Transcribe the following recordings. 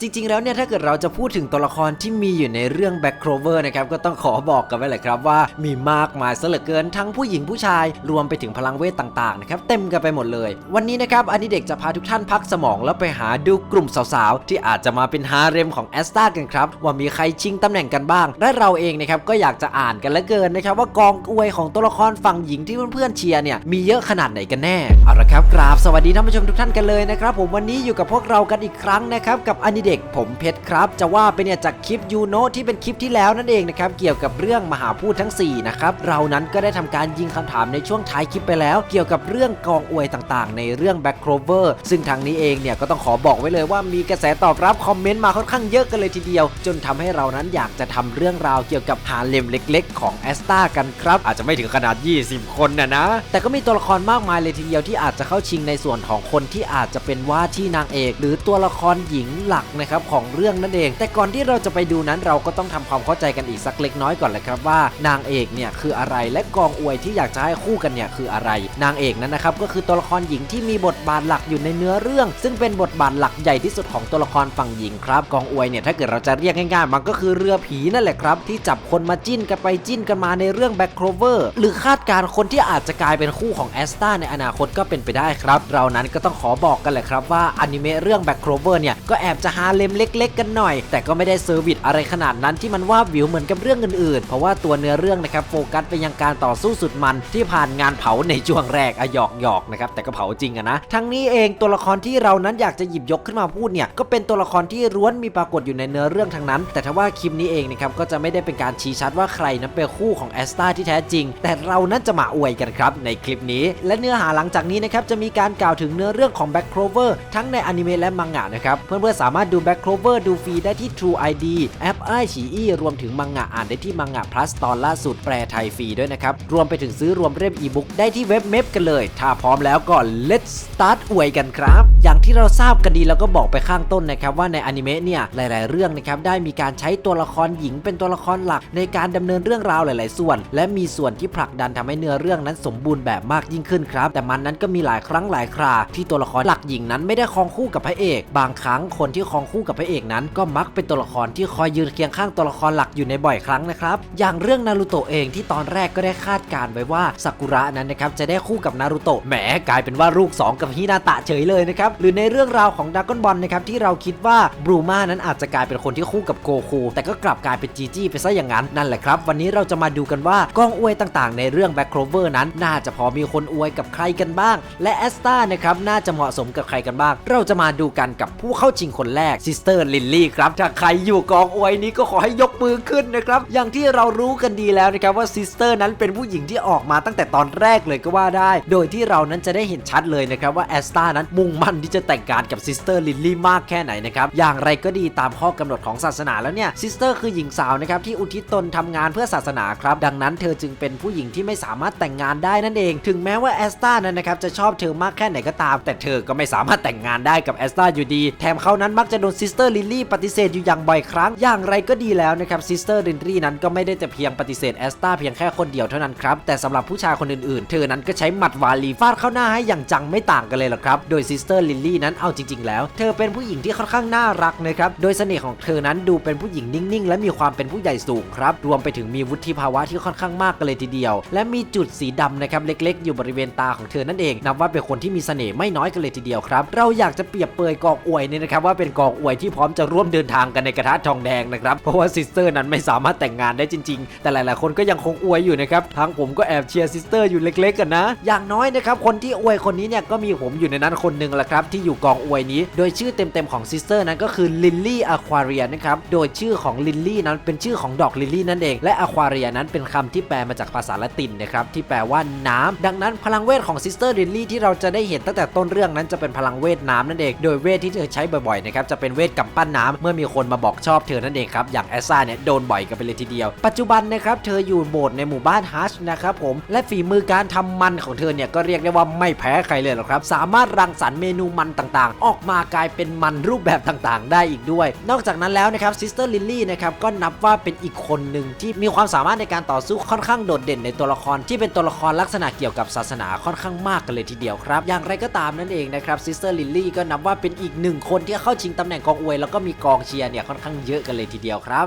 จริงๆ แล้วเนี่ยถ้าเกิดเราจะพูดถึงตัวละครที่มีอยู่ในเรื่อง Back Clover นะครับก็ต้องขอบอกกันไว้เลยครับว่ามีมากมายซะเหลือเกินทั้งผู้หญิงผู้ชาย รวมไปถึงพลังเวทต่างๆนะครับเต็มกันไปหมดเลย วันนี้นะครับอันนี้เด็กจะพาทุกท่านพักสมองแล้วไปหาดูกลุ่มสาวๆ ที่อาจจะมาเป็นฮาเร็มของแอสตากันครับว่ามีใครชิงตำแหน่งกันบ้าง และเราเองนะครับก็อยากจะอ่านกันเหลือเกินนะครับว่ากองอวยของตัวละครฝั่งหญิงที่เพื่อนๆเชียร์เนี่ยมีเยอะขนาดไหนกันแน่เอาละครับกราบสวัสดีท่านผู้ชมทุกท่านกันเลยนะครับผมวันนี้อยู่กับพวกเรากันอีกครั้งนะครับกับอันนี้เด็กผมเพชรครับ จะว่าไปเนี่ยจากคลิปยูโนที่เป็นคลิปที่แล้วนั่นเองนะครับเกี่ยวกับเรื่องมหาพูดทั้ง4นะครับเรานั้นก็ได้ทำการยิงคำถามในช่วงท้ายคลิปไปแล้ว เกี่ยวกับเรื่องกองอวยต่างๆ ในเรื่อง Back Clover ซึ่งทางนี้เองเนี่ยก็ต้องขอบอกไว้เลยว่ามีกระแสตอบรับคอมเมนต์มาค่อนข้างเยอะกันเลยทีเดียว จนทำให้เรานั้นอยากจะทำเรื่องราวเกี่ยวกับหาเลมเล็ก ๆ ของแอสตากันครับอาจจะไม่ถึงขนาด 20 คนนะนะ แต่ก็มีตัวละครมากมายเลยทีเดียวที่อาจจะเข้าชิงในส่วนของคนที่อาจจะเป็นว่าที่นางเอก หรือตัวละครหญิงหลักนะครับของเรื่องนั่นเอง แต่ก่อนที่เราจะไปดูนั้นเราก็ต้องทำความเข้าใจกันอีกสักเล็กน้อยก่อนเลยครับว่านางเอกเนี่ยคืออะไรและกองอวยที่อยากจะให้คู่กันเนี่ยคืออะไร นางเอกนั้นนะครับก็คือตัวละครหญิงที่มีบทบาทหลักอยู่ในเนื้อเรื่อง ซึ่งเป็นบทบาทหลักใหญ่ที่สุดของตัวละครฝั่งหญิงครับกองอวยเนี่ยถ้าเกิดเราจะเรียกง่ายๆมันก็คือเรือผีนั่นแหละครับ ที่จับคนมาจิ้นกันไปจิ้นกันมาในเรื่อง Back Clover หรือคาดการณ์คนที่อาจจะกลายเป็นคู่ของแอสตาในอนาคตก็เป็นไปได้ครับ เรานั้นก็ต้องขอบอกกันแหละครับว่าอนิเมะเรื่อง Back Clover เนี่ยก็แอบจะฮาเลมเล็ก ๆ กันหน่อย แต่ก็ไม่ได้เซอร์วิสอะไรขนาดนั้นที่มันว่าวิวเหมือนกับเรื่องอื่นๆ เพราะว่าตัวเนื้อเรื่องนะครับโฟกัสไปยังการต่อสู้สุดมันที่ผ่านงานเผาในช่วงแรกอะหยอกหยอกๆนะครับแต่ก็เผาจริงอะนะทั้งนี้เองตัวละครที่เรานั้นอยากจะหยิบยกขึ้นมาพูดเนี่ยก็เป็นตัวละครที่ล้วนมีปรากฏอยู่ในเนื้อเรื่องทั้งนั้น แต่ถ้าว่าคลิปนี้เองนะครับก็จะไม่ได้เป็นการชี้ชัดว่าใครนั้นเป็นคู่ของแอสตาที่แท้จริง แต่เรานั้นจะมาอวยกันครับในคลิปนี้ และเนื้อหาหลังจากนี้นะครับจะมีการกล่าวถึงเนื้อเรื่องของ Back Clover ทั้งในอนิเมะและมังงะนะครับเพื่อนๆสามารถดู Back Clover ดูฟรีได้ที่ True ID แอปไอฉีอีรวมถึงมังงะอ่านได้ที่มังงะ plus ตอนล่าสุดแปลไทยฟรีด้วยนะครับ รวมไปถึงซื้อรวมเล่มอีบุ๊กได้ที่เว็บเมพกันเลย ถ้าพร้อมแล้วก็ let's start อวยกันครับ อย่างที่เราทราบกันดีแล้วก็บอกไปข้างต้นนะครับว่าในอนิเมะเนี่ยหลาย ๆ เรื่องนะครับได้มีการใช้ตัวละครหญิงเป็นตัวละครหลัก ในการดำเนินเรื่องราวหลาย ๆ ส่วน และมีส่วนที่ผลักดันทำให้เนื้อเรื่องนั้นสมบูรณ์แบบมากยิ่งขึ้นครับ แต่มันนั้นก็มีหลายครั้งหลายคราที่ตัวละครหลักหญิงนั้นไม่ได้ครองคู่กับพระเอก บางครั้งคนที่ครองคู่กับพระเอกนั้น ก็มักเป็นตัวละครที่คอยยืนเคียงข้างตัวละครหลักอยู่ในบ่อยครั้งนะครับ อย่างเรื่องนารูโตะเองที่ตอนแรกก็ได้คาดการไว้ว่าซากุระนั้นนะครับจะได้คู่กับนารูโตะแหมกลายเป็นว่าลูก 2 กับฮินาตะเฉยเลยนะครับหรือในเรื่องราวของดากอนบอลนะครับที่เราคิดว่าบรูมานั้นอาจจะกลายเป็นคนที่คู่กับโกคูแต่ก็กลับกลายเป็นจีจี้ไปซะอย่างนั้นนั่นแหละครับ วันนี้เราจะมาดูกันว่ากองอวยต่างๆ ในเรื่องแบ็คโครเวอร์นั้นน่าจะพอมีคนอวยกับใครกันบ้าง และแอสตานะครับน่าจะเหมาะสมกับใครกันบ้าง เราจะมาดูกันกับผู้เข้าชิงคนแรกซิสเตอร์ลินลี่ครับ ถ้าใครอยู่กองอวยนี้ก็ขอให้ยกมือขึ้นนะครับ อย่างที่เรารู้กันดีแล้วนะครับว่าซิสเตอร์นั้นเป็นผู้หญิงที่ออกมาตั้งแต่ตอนแรกเลยก็ว่าได้ โดยที่เรานั้นจะได้เห็นชัดเลยนะครับว่าแอสตานั้นมุ่งมั่นที่จะแต่งงานกับซิสเตอร์ลินลี่มากแค่ไหนนะครับ อย่างไรก็ดีตามข้อกำหนดของศาสนาแล้วเนี่ยซิสเตอร์คือหญิงสาวนะครับที่อุทิศตนทำงานเพื่อศาสนาครับ ดังนั้นเธอจึงเป็นผู้หญิงที่ไม่สามารถแต่งงานได้นั่นเอง ถึงแม้ว่าแอสตานั้นนะครับจะชอบเธอมากแค่ไหนก็ตาม แต่เธอก็ไม่สามารถแต่งงานได้กับแอสตาอยู่ดี แถมเขานั้นมักจะโดนซิสเตอร์ลินลี่ปฏิเสธอยู่อย่างบ่อยครั้ง อย่างไรก็ดีแล้วนะครับซิสเตอร์ลินลี่นั้นก็ไม่ได้แต่เพียงปฏิเสธแอสตาเพียงแค่คนเดียวเท่านั้นครับ แต่สำหรับผู้ชายคนอื่นๆ เธอนั้นก็ใช้หมัดวาลีฟาดเข้าหน้าให้อย่างจังไม่ต่างกันเลยหรอกครับ โดยซิสเตอร์ลินลี่นั้นเอาจริง ๆ แล้ว เธอเป็นผู้หญิงที่ค่อนข้างน่ารักนะครับ โดยเสน่ห์ของเธอนั้นดูเป็นผู้หญิงนิ่ง ๆ และมีความเป็นผู้ใหญ่สูงครับ รวมไปถึงมีวุฒิภาวะที่ค่อนข้างมากกันเลยทีเดียว และมีจุดสีดำนะครับเล็ก ๆ อยู่บริเวณตาของเธอนั่นเอง นับว่าเป็นคนที่มีเสน่ห์ไม่น้อยกันเลยทีเดียวครับ เราอยากจะเปรียบเปยกองอวยเนี่ยนะครับว่าเป็นกองอกอวยที่พร้อมจะร่วมเดินทางกันในกระทะทองแดงนะครับ เพราะว่าซิสเตอร์นั้นไม่สามารถแต่งงานได้จริง ๆ แต่หลายๆ คนก็ยังคงอวยอยู่นะครับทางผมก็แอบเชียร์ซิสเตอร์อยู่เล็ก ๆ กันนะ อย่างน้อยนะครับคนที่อวยคนนี้เนี่ยก็มีผมอยู่ในนั้นคนหนึ่งแหละครับที่อยู่กองอวยนี้ โดยชื่อเต็มๆของซิสเตอร์นั้นก็คือลิลลี่อะควาเรียนะครับโดยชื่อของลิลลี่นั้นเป็นชื่อของดอกลิลลี่นั่นเองและอะควาเรียนั้นเป็นคำที่แปลมาจากภาษาละตินนะครับที่แปลว่าน้ำดังนั้นพลังเวทของซิสเตอร์ลิลลี่ที่เราจะได้เห็นตั้งแต่ต้นเรื่องนั้นจะเป็นพลังเวทน้ำนั่นเองโดยเวทที่เธอใช้บ่อยๆนะครับจะเป็นเวทกำปั้นน้ำเมื่อมีคนมาบอกชอบเธอนั่นเองครับ อย่างแอซ่าเนี่ยโดนบ่อยกันไปเลยทีเดียว ปัจจุบันนะครับเธออยู่โบสถ์ในหมู่บ้านฮัชนะครับผม และฝีมือการทำมันของเธอเนี่ยก็เรียกได้ว่าไม่แพ้ใครเลยหรอกครับ สามารถรังสรรค์เมนูมันต่างๆ ออกมากลายเป็นมันรูปแบบต่างๆ ได้อีกด้วย นอกจากนั้นแล้วนะครับซิสเตอร์ลิลลี่นะครับก็นับว่าเป็นอีกคนหนึ่งที่มีความสามารถในการต่อสู้ค่อนข้างโดดเด่นในตัวละครที่เป็นตัวละครลักษณะเกี่ยวกับศาสนาค่อนข้างมากกันเลยทีเดียวครับ อย่างไรก็ตามนั่นเองนะครับซิสเตอร์ลิลลี่ก็นับว่าเป็นอีกหนึ่งคนที่เข้าชิงตำแหน่งกองอวยแล้วก็มีกองเชียร์เนี่ยค่อนข้างเยอะกันเลยทีเดียวครับ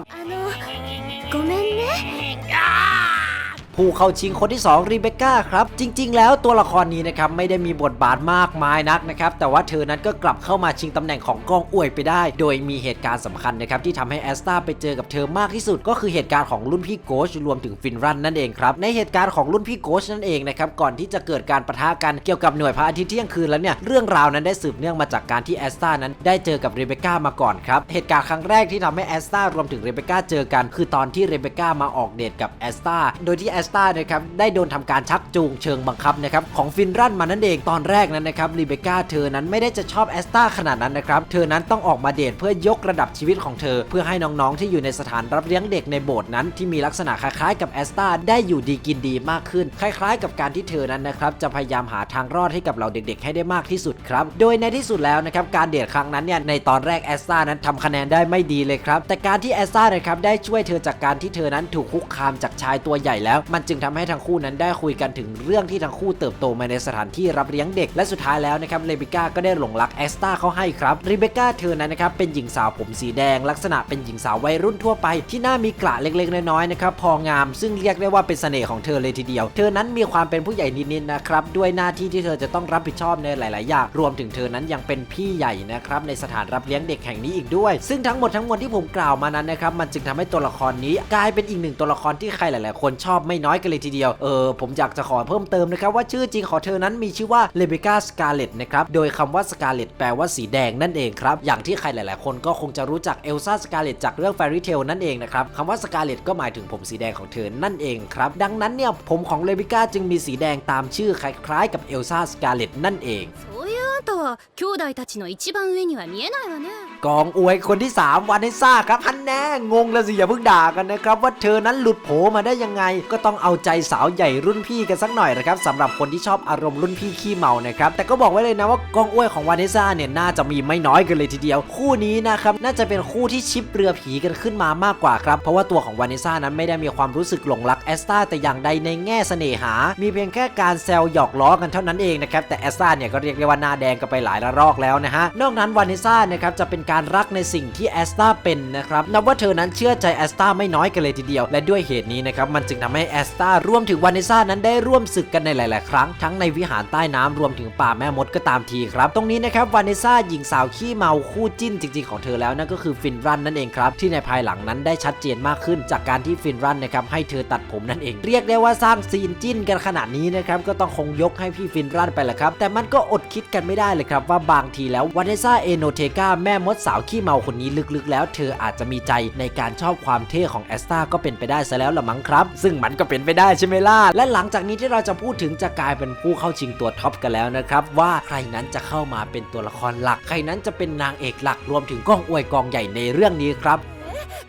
ผู้เข้าชิงคนที่ 2 รีเบคก้าครับ จริง ๆ แล้วตัวละครนี้นะครับไม่ได้มีบทบาทมากมายนักนะครับแต่ว่าเธอนั้นก็กลับเข้ามาชิงตำแหน่งของกองอวยไปได้ โดยมีเหตุการณ์สำคัญนะครับที่ทำให้แอสตาไปเจอกับเธอมากที่สุด ก็คือเหตุการณ์ของรุ่นพี่โกชรวมถึงฟินรันนั่นเองครับในเหตุการณ์ของรุ่นพี่โกชนั่นเองนะครับก่อนที่จะเกิดการประทะกันเกี่ยวกับหน่วยพระอาทิตย์เที่ยงคืนแล้วเนี่ยเรื่องราวนั้นได้สืบเนื่องมาจากการที่แอสตานั้นได้เจอกับเรเบคก้ามาก่อนครับเหตุการณ์ครั้งแรกที่ทำให้แอสตารวมถึงเรเบคก้าเจอกัน คือตอนที่เรเบคก้ามาออกเดทกับแอสตาโดยที่แอสตานะครับได้โดนทำการชักจูงเชิงบังคับนะครับของฟินรันมานั่นเองตอนแรกนั้นนะครับเรเบคก้าเธอนั้นไม่ได้จะชอบแอสตาขนาดนั้นนะครับเธอนั้นต้องออกมาเดทเพื่อยกระดับชีวิตของเธอ เพื่อให้น้องๆที่อยู่ในสถานรับเลี้ยงเด็กในโบสถ์นั้นที่มีลักษณะคล้ายๆกับแอสตาได้อยู่ดีกินดีมากขึ้น คล้าย ๆ กับการที่เธอนั้นนะครับจะพยายามหาทางรอดให้กับเราเด็กๆ ให้ได้มากที่สุดครับโดยในที่สุดแล้วนะครับการเดทครั้งนั้นเนี่ยในตอนแรกแอสตานั้นทำคะแนนได้ไม่ดีเลยครับแต่การที่แอสตานะครับได้ช่วยเธอจากการที่เธอนั้นถูกคุกคามจากชายตัวใหญ่แล้วมันจึงทำให้ทั้งคู่นั้นได้คุยกันถึงเรื่องที่ทั้งคู่เติบโตมาในสถานที่รับเลี้ยงเด็ก และสุดท้ายแล้วนะครับเรเบคก้าก็ได้หลงรักแอสตาเขาให้ครับเรเบคก้าเธอนั้นนะครับเป็นหญิงสาวผมสีแดง ลักษณะเป็นหญิงสาววัยรุ่นทั่วไป ที่หน้ามีกระเล็กๆน้อยๆนะครับพองาม ซึ่งเรียกได้ว่าเป็นเสน่ห์ของเธอเลยทีเดียว เธอนั้นมีความเป็นผู้ใหญ่นิดๆนะครับด้วยหน้าที่ที่เธอจะต้องรับผิดชอบในหลายๆอย่างรวมถึงเธอนั้นยังเป็นพี่ใหญ่นะครับในสถานรับเลี้ยงเด็กแห่งนี้อีกด้วย ซึ่งทั้งหมดทั้งมวลที่ผมกล่าวมานั้นนะครับมันจึงทำให้ตัวละครนี้กลายเป็นอีกหนึ่งตัวละครที่ใครหลาย ๆ คนชอบไม่น้อยกันเลยทีเดียวเออผมอยากจะขอเพิ่มเติมนะครับว่าชื่อจริงของเธอนั้นมีชื่อว่าเลเบกาสกาเลตนะครับโดยคำว่าสกาเลตแปลว่าสีแดงนั่นเองครับอย่างที่ใครหลาย ๆ คนก็คงจะรู้จักเอลซ่าสกาเลตจากเรื่อง Fairy Tail นั่นเองนะครับคำว่าสกาเลตก็หมายถึงผมสีแดงของเธอนั่นเองครับดังนั้นเนี่ยผมของเลเบกาจึงมีสีแดงตามชื่อคล้าย ๆ กับเอลซ่าสกาเลตนั่นเอง そういうあんたは兄弟たちの一番上には見えないわね กองอวยคนที่ 3วานเนซ่าครับฮันแน่งงแล้วสิอย่าเพิ่งด่ากันนะครับ ว่าเธอนั้นหลุดโผมาได้ยังไง ก็ต้องเอาใจสาวใหญ่รุ่นพี่กันสักหน่อยนะครับสำหรับคนที่ชอบอารมณ์รุ่นพี่ขี้เมานะครับแต่ก็บอกไว้เลยนะว่ากองอวยของวานเนซ่าเนี่ยน่าจะมีไม่น้อยกันเลยทีเดียว คู่นี้นะครับน่าจะเป็นคู่ที่ชิปเรือผีกันขึ้นมามากกว่าครับเพราะว่าตัวของวานเนซ่านั้นไม่ได้มีความรู้สึกหลงรักแอสตาแต่อย่างใดในแง่เสน่หา มีเพียงแค่การแซวหยอกล้อกันเท่านั้นเองนะครับแต่แอสตาเนี่ยก็เรียกได้ว่าหน้าแดงกันไปหลายระลอกแล้วนะฮะนอกนั้นวานเนซ่านะครับจะเป็นการรักในสิ่งที่แอสตาเป็นนะครับนับว่าเธอนั้นเชื่อใจแอสตาไม่น้อยกันเลยทีเดียว และด้วยเหตุนี้นะครับมันจึงทำให้แอสตารวมถึงวานเนซ่านั้นได้ร่วมศึกกันในหลาย ๆ ครั้งทั้งในวิหารใต้น้ำรวมถึงป่าแม่มดก็ตามทีครับ ตรงนี้นะครับวานเนซ่าหญิงสาวขี้เมาคู่จิ้นจริง ๆ ของเธอแล้วนั่นก็คือฟินรันนั่นเองครับที่ในภายหลังนั้นได้ชัดเจนมากขึ้น จากการที่ฟินรันนะครับให้เธอตัดผมนั่นเอง เรียกได้ว่าสร้างซีนจิ้นกันขนาดนี้นะครับก็ต้องคงยกให้พี่ฟินรันไปแหละครับแต่มันก็อดคิดกันไม่ได้เลยครับว่าบางทีแล้ววานเนซ่าเอโนเทกาแม่มดสาวขี้เมาคนนี้ลึกๆ แล้วเธออาจจะมีใจในการชอบความเท่ของแอสตาก็เป็นไปได้ซะแล้วละมั้งครับ ซึ่งมันก็เป็นไปได้ใช่ไหมล่ะ และหลังจากนี้ที่เราจะพูดถึงจะกลายเป็นผู้เข้าชิงตัวท็อปกันแล้วนะครับว่าใครนั้นจะเข้ามาเป็นตัวละครหลัก ใครนั้นจะเป็นนางเอกหลักรวมถึงกองอวยกองใหญ่ในเรื่องนี้ครับ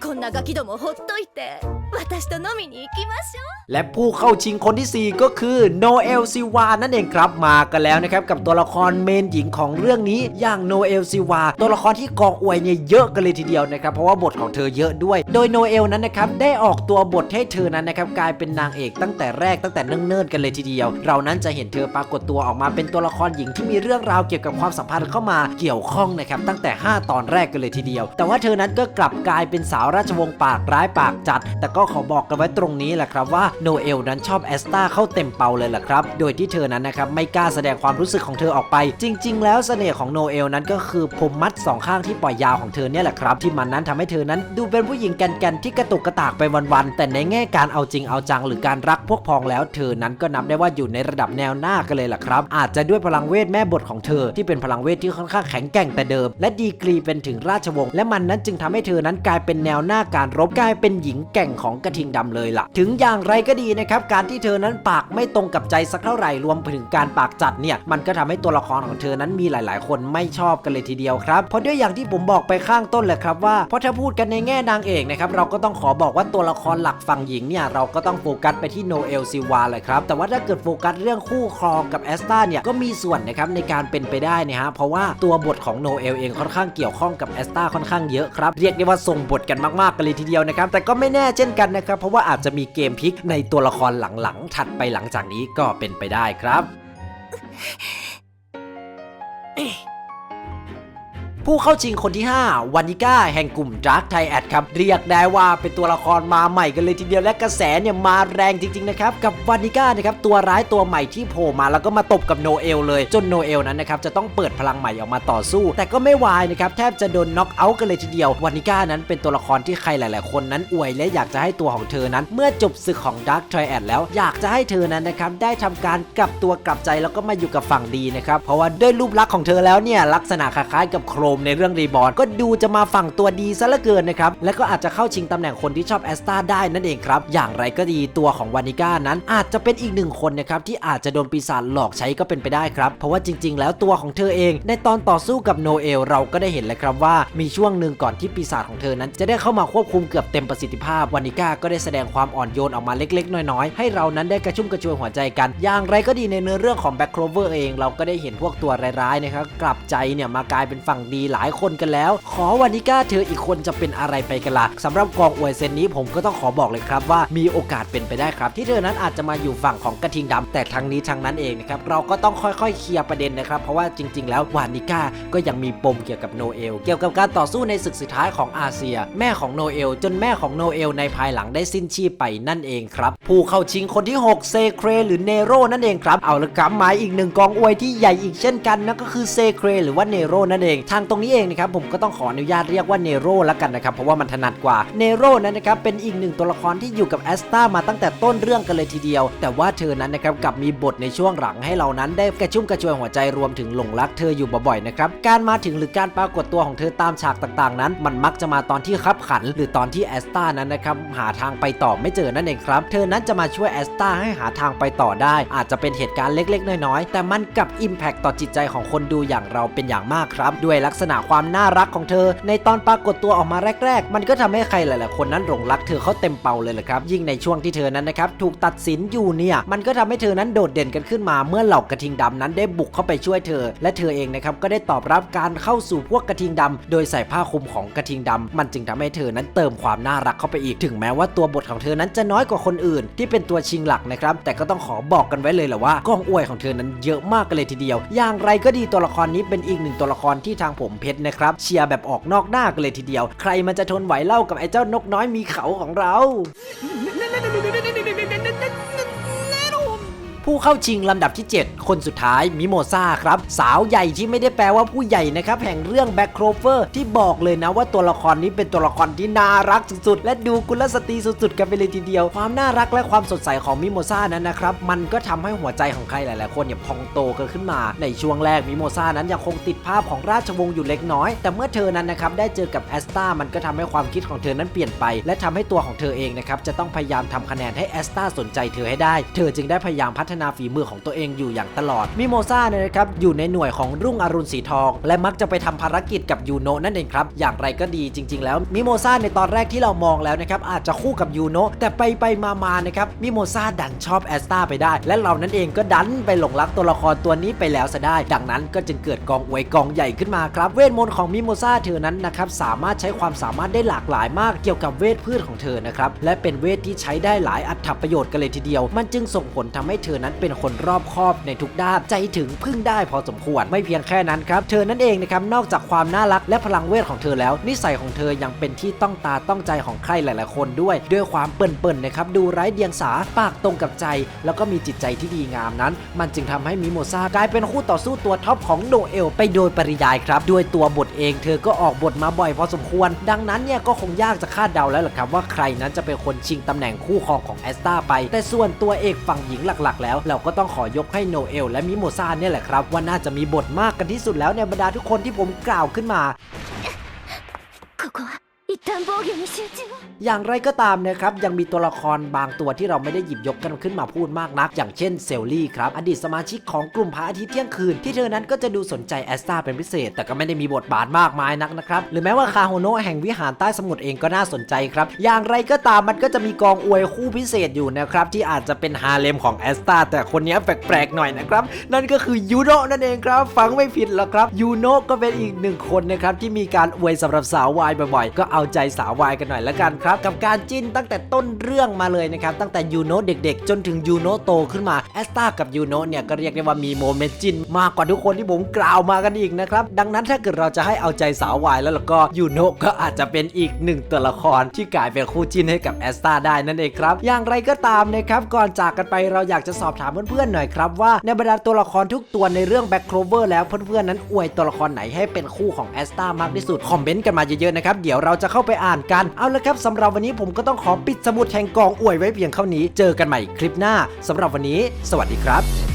こんなガキどもほっといて私と飲みに行きましょう และผู้เข้าชิงคนที่ 4 ก็คือโนเอลซิวานั่นเองครับมากันแล้วนะครับกับตัวละครเมนหญิงของเรื่องนี้อย่างโนเอลซิวาตัวละครที่กองอวยเนี่ยเยอะกันเลยทีเดียวนะครับเพราะว่าบทของเธอเยอะด้วย โดยโนเอลนั้นนะครับได้ออกตัวบทให้เธอนั้นนะครับกลายเป็นนางเอกตั้งแต่แรกตั้งแต่เนิ่นๆกันเลยทีเดียว เรานั้นจะเห็นเธอปรากฏตัวออกมาเป็นตัวละครหญิงที่มีเรื่องราวเกี่ยวกับความสัมพันธ์เข้ามาเกี่ยวข้องนะครับตั้งแต่ 5 ตอนแรกกันเลยทีเดียว แต่ว่าเธอนั้นก็กลับกลายเป็นสาว ราชวงศ์ปากร้ายปากจัด แต่ก็ขอบอกกันไว้ตรงนี้แหละครับว่าโนเอลนั้นชอบแอสตาเข้าเต็มเปาเลยแหละครับ โดยที่เธอนั้นนะครับไม่กล้าแสดงความรู้สึกของเธอออกไป จริง ๆ แล้วเสน่ห์ของโนเอลนั้นก็คือผมมัดสองข้างที่ปล่อยยาวของเธอเนี่ยแหละครับ ที่มันนั้นทำให้เธอนั้นดูเป็นผู้หญิงแกนๆที่กระตุกกระตากไปวันๆแต่ในแง่การเอาจริงเอาจังหรือการรักพวกพ้องแล้ว เธอนั้นก็นับได้ว่าอยู่ในระดับแนวหน้ากันเลยล่ะครับ อาจจะด้วยพลังเวทแม่บทของเธอ ที่เป็นพลังเวทที่ค่อนข้างแข็งแกร่งแต่เดิม และดีกรีเป็นถึงราชวงศ์และมันนั้นจึงทำให้เธอนั้นกลายเป็นแนวหน้าการรบกลายเป็นหญิงแก่งของกระทิงดำเลยล่ะ ถึงอย่างไรก็ดีนะครับ การที่เธอนั้นปากไม่ตรงกับใจสักเท่าไหร่รวมไปถึงการปากจัดเนี่ย มันก็ทำให้ตัวละครของเธอนั้นมีหลาย ๆ คนไม่ชอบกันเลยทีเดียวครับ เพราะด้วยอย่างที่ผมบอกไปข้างต้นแหละครับว่าเพราะถ้าพูดกันในแง่นางเอกนะครับเราก็ต้องขอบอกว่าตัวละครหลักฝั่งหญิงเนี่ยเราก็ต้องโฟกัสไปที่โนเอลซิวาเลยครับแต่ว่าถ้าเกิดโฟกัสเรื่องคู่ครองกับแอสตาเนี่ยก็มีส่วนนะครับในการเป็นไปได้นะฮะเพราะว่าตัวบทของโนเอลเองค่อนข้างเกี่ยวข้องกับแอสตาค่อนข้างเยอะครับเรียกได้ว่าส่งบทกันมากๆกันเลยทีเดียวนะครับ แต่ก็ไม่แน่เช่นกันนะครับ เพราะว่าอาจจะมีเกมพลิกในตัวละครหลังๆ ถัดไปหลังจากนี้ก็เป็นไปได้ครับ ผู้เข้าชิงคนที่ 5 วานิก้าแห่งกลุ่ม Dark t i a d ครับ เรียกได้ว่าเป็นตัวละครมาใหม่กันเลยทีเดียวและกระแสเนี่ยมาแรงจริงๆนะครับ กับวานิก้านะครับตัวร้ายตัวใหม่ที่โผล่มาแล้วก็มาตบกับโนเอลเลย จนโนเอลนั้นนะครับจะต้องเปิดพลังใหม่ออกมาต่อสู้ แต่ก็ไม่วายนะครับแทบจะโดนน็อกเอาท์กันเลยทีเดียววานิก้านั้นเป็นตัวละครที่ใครหลาย ๆ คนนั้นอวยและอยากจะให้ตัวของเธอนั้น เมื่อจบศึกของ Dark t r i a d แล้วอยากจะให้เธอนั้นนะครับได้ทำการกลับตัวกลับใจแล้วก็มาอยู่กับฝั่งดีนะครับเพราะว่าด้วยรูปลักษณ์ของเธอแล้วเนี่ยลักษณะคล้ายๆกับโครมในเรื่องรีบอร์ก็ดูจะมาฝั่งตัวดีซะเหลือเกินนะครับ และก็อาจจะเข้าชิงตำแหน่งคนที่ชอบแอสตาได้นั่นเองครับ อย่างไรก็ดีตัวของวานิก้านั้นอาจจะเป็นอีกหนึ่งคนนะครับที่อาจจะโดนปีศาจหลอกใช้ก็เป็นไปได้ครับ เพราะว่าจริง ๆ แล้วตัวของเธอเอง ในตอนต่อสู้กับโนเอลเราก็ได้เห็นแล้วครับว่ามีช่วงหนึ่งก่อนที่ปีศาจของเธอนั้น จะได้เข้ามาควบคุมเกือบเต็มประสิทธิภาพวานิก้าก็ได้แสดงความอ่อนโยนออกมาเล็ก ๆ น้อยๆให้เรานั้นได้กระชุ่มกระชวยหัวใจกัน อย่างไรก็ดีในเนื้อเรื่องของแบ็คโครเวอร์เองเราก็ได้เห็นพวกตัวร้ายๆนะครับกลับใจเนี่ยมากลายเป็นฝั่งดีหลายคนกันแล้ว ขอวานิก้าเธออีกคนจะเป็นอะไรไปกันล่ะสำหรับกองอวยเซนนี้ผมก็ต้องขอบอกเลยครับว่ามีโอกาสเป็นไปได้ครับ ที่เธอนั้นอาจจะมาอยู่ฝั่งของกระทิงดำแต่ทั้งนี้ทั้งนั้นเองนะครับเราก็ต้องค่อยๆเคลียร์ประเด็นนะครับ เพราะว่าจริง ๆ แล้ววานิก้าก็ยังมีปมเกี่ยวกับโนเอลเกี่ยวกับการต่อสู้ในศึกสุดท้ายของอาเซีย แม่ของโนเอล จนแม่ของโนเอล ในภายหลังได้สิ้นชีพไปนั่นเองครับ ผู้เข้าชิงคนที่ 6 เซเครหรือเนโรนั่นเองครับเอาละครับหมายอีกหนึ่งกองอวยที่ใหญ่อีกเช่นกันนั่นก็คือเซเครหรือว่าเนโรนั่นเองทางตรงนี้เองนะครับผมก็ต้องขออนุญาตเรียกว่าเนโรแล้วกันนะครับเพราะว่ามันถนัดกว่าเนโรนั้นนะครับเป็นอีกหนึ่งตัวละครที่อยู่กับแอสตามาตั้งแต่ต้นเรื่องกันเลยทีเดียว แต่ว่าเธอนั้นนะครับกับมีบทในช่วงหลังให้เรานั้น ได้กระชุ่มกระชวยหัวใจรวมถึงหลงรักเธออยู่บ่อยๆนะครับการมาถึงหรือการปรากฏตัวของเธอตามฉากต่างๆ นั้น มันมักจะมาตอนที่ขับขัน หรือตอนที่แอสตานั้นนะครับหาทางไปต่อไม่เจอนั่นเองครับ เธอนั้นจะมาช่วยแอสตาให้หาทางไปต่อได้ อาจจะเป็นเหตุการณ์เล็กๆ น้อยๆ แต่มันกับอิมแพคต่อจิตใจของคนดูอย่างเราเป็นอย่างมากครับ ด้วยลักษณะความน่ารักของเธอ ในตอนปรากฏตัวออกมาแรก ๆ มันก็ทำให้ใครหลายๆคนนั้นหลงรักเธอเขาเต็มเป่าเลยแหละครับ ยิ่งในช่วงที่เธอนั้นนะครับถูกตัดสินอยู่เนี่ย มันก็ทำให้เธอนั้นโดดเด่นกันขึ้นมา เมื่อเหล่ากระทิงดำนั้นได้บุกเข้าไปช่วยเธอ และเธอเองนะครับก็ได้ตอบรับการเข้าสู่พวกกระทิงดำโดยใส่ผ้าคลุมของกระทิงดำมันจึงทำให้เธอนั้นเติมความน่ารักเข้าไปอีกถึงแม้ว่าตัวบทของเธอนั้นจะน้อยกว่าคนอื่น ที่เป็นตัวชิงหลักนะครับแต่ก็ต้องขอบอกกันไว้เลยแหละว่ากองอวยของเธอนั้นเยอะมากกันเลยทีเดียว อย่างไรก็ดีตัวละครนี้เป็นอีกหนึ่งตัวละครที่ทางผมเพชรนะครับเชียร์แบบออกนอกหน้ากันเลยทีเดียว ใครมันจะทนไหวเล่ากับไอ้เจ้านกน้อยมีเขาของเรา ผู้เข้าชิงลำดับที่ 7 คนสุดท้ายมิโมซาครับ สาวใหญ่ที่ไม่ได้แปลว่าผู้ใหญ่นะครับ แห่งเรื่องแบ็คโครเวอร์ที่บอกเลยนะว่าตัวละครนี้เป็นตัวละครที่น่ารักสุดๆ และดูกุลสตรีสุดๆ กันไปเลยทีเดียว ความน่ารักและความสดใสของมิโมซานั้นนะครับ มันก็ทำให้หัวใจของใครหลายๆ คนเนี่ยพองโตกันขึ้นมา ในช่วงแรกมิโมซานั้นยังคงติดภาพของราชวงศ์อยู่เล็กน้อย แต่เมื่อเธอนั้นนะครับได้เจอกับแอสตามันก็ทำให้ความคิดของเธอนั้นเปลี่ยนไป และทำให้ตัวของเธอเองนะครับจะต้องพยายามทำคะแนนให้แอสตาสนใจเธอให้ได้ เธอจึงได้พยายามพัฒฒนาฝีมือของตัวเองอยู่อย่างตลอด มิโมซาเนี่ยนะครับอยู่ในหน่วยของรุ่งอรุณสีทอง และมักจะไปทำภารกิจกับยูโนะนั่นเองครับ อย่างไรก็ดีจริง ๆ แล้วมิโมซาในตอนแรกที่เรามองแล้วนะครับอาจจะคู่กับยูโนะแต่ไปไปมามาๆนะครับมิโมซาดันชอบแอสตาไปได้ และเรานั้นเองก็ดันไปหลงรักตัวละครตัวนี้ไปแล้วซะได้ ดังนั้นก็จึงเกิดกองอวยกองใหญ่ขึ้นมาครับเวทมนต์ของมิโมซาเธอนั้นนะครับสามารถใช้ความสามารถได้หลากหลายมากเกี่ยวกับเวทพืชของเธอนะครับและเป็นเวทที่ใช้ได้หลายอัตประโยชน์กันเลยทีเดียว มันจึงส่งผลทำให้เธอนั้นเป็นคนรอบคอบในทุกด้านใจถึงพึ่งได้พอสมควร ไม่เพียงแค่นั้นครับ เธอนั่นเองนะครับนอกจากความน่ารักและพลังเวทของเธอแล้ว นิสัยของเธอยังเป็นที่ต้องตาต้องใจของใครหลาย ๆ คนด้วย ด้วยความเปิ่นๆนะครับดูไร้เดียงสาปากตรงกับใจ แล้วก็มีจิตใจที่ดีงามนั้น มันจึงทำให้มิโมซากลายเป็นคู่ต่อสู้ตัวท็อปของโนเอลไปโดยปริยายครับด้วยตัวบทเองเธอก็ออกบทมาบ่อยพอสมควร ดังนั้นเนี่ยก็คงยากจะคาดเดาแล้วล่ะครับว่าใครนั้นจะเป็นคนชิงตำแหน่งคู่ครองของแอสตาไป แต่ส่วนตัวเอกฝั่งหญิงหลัก ๆ แล้วเราก็ต้องขอยกให้โนเอลและมิโมซาเนี่ยแหละครับว่าน่าจะมีบทมากกันที่สุดแล้วในบรรดาทุกคนที่ผมกล่าวขึ้นมา อย่างไรก็ตามนะครับยังมีตัวละครบางตัวที่เราไม่ได้หยิบยกกันขึ้นมาพูดมากนัก อย่างเช่นเซลลี่ครับ อดีตสมาชิกของกลุ่มพระอาทิตย์เที่ยงคืน ที่เธอนั้นก็จะดูสนใจแอสตาเป็นพิเศษ แต่ก็ไม่ได้มีบทบาทมากมายนักนะครับ หรือแม้ว่าคาโฮโนะแห่งวิหารใต้สมุทรเองก็น่าสนใจครับ อย่างไรก็ตามมันก็จะมีกองอวยคู่พิเศษอยู่นะครับที่อาจจะเป็นฮาเลมของแอสตาแต่คนนี้แปลกๆหน่อยนะครับนั่นก็คือยูโนะนั่นเองครับฟังไม่ผิดหรอกครับยูโนะก็เป็นอีกหนึ่งคนนะครับที่มีการอวยสำหรับสาววายบ่อยๆก็เอาใจสาววายกันหน่อยละกันครับ กับการจิ้นตั้งแต่ต้นเรื่องมาเลยนะครับตั้งแต่ยูโนะเด็กๆ จนถึงยูโนะโตขึ้นมาแอสตากับยูโนะเนี่ยก็เรียกได้ว่ามีโมเมนต์จิ้นมากกว่าทุกคนที่ผมกล่าวมากันอีกนะครับดังนั้นถ้าเกิดเราจะให้เอาใจสาววายแล้วแล้วก็ยูโนะก็อาจจะเป็นอีกหนึ่งตัวละครที่กลายเป็นคู่จิ้นให้กับแอสตาได้นั่นเองครับอย่างไรก็ตามนะครับก่อนจากกันไปเราอยากจะสอบถามเพื่อนๆหน่อยครับว่าในบรรดาตัวละครทุกตัวในเรื่องแบ็คโครเวอร์แล้วเพื่อนๆนั้นอวยตัวละครไหนให้เป็นคู่ของแอสตามากที่สุดคอมเมนต์กันมาเยอะๆนะครับเดี๋ยวเราจะเข้าไปอ่านกัน เอาละครับสำหรับวันนี้ผมก็ต้องขอปิดสมุดแห่งกองอวยไว้เพียงเท่านี้ เจอกันใหม่คลิปหน้าสำหรับวันนี้ สวัสดีครับ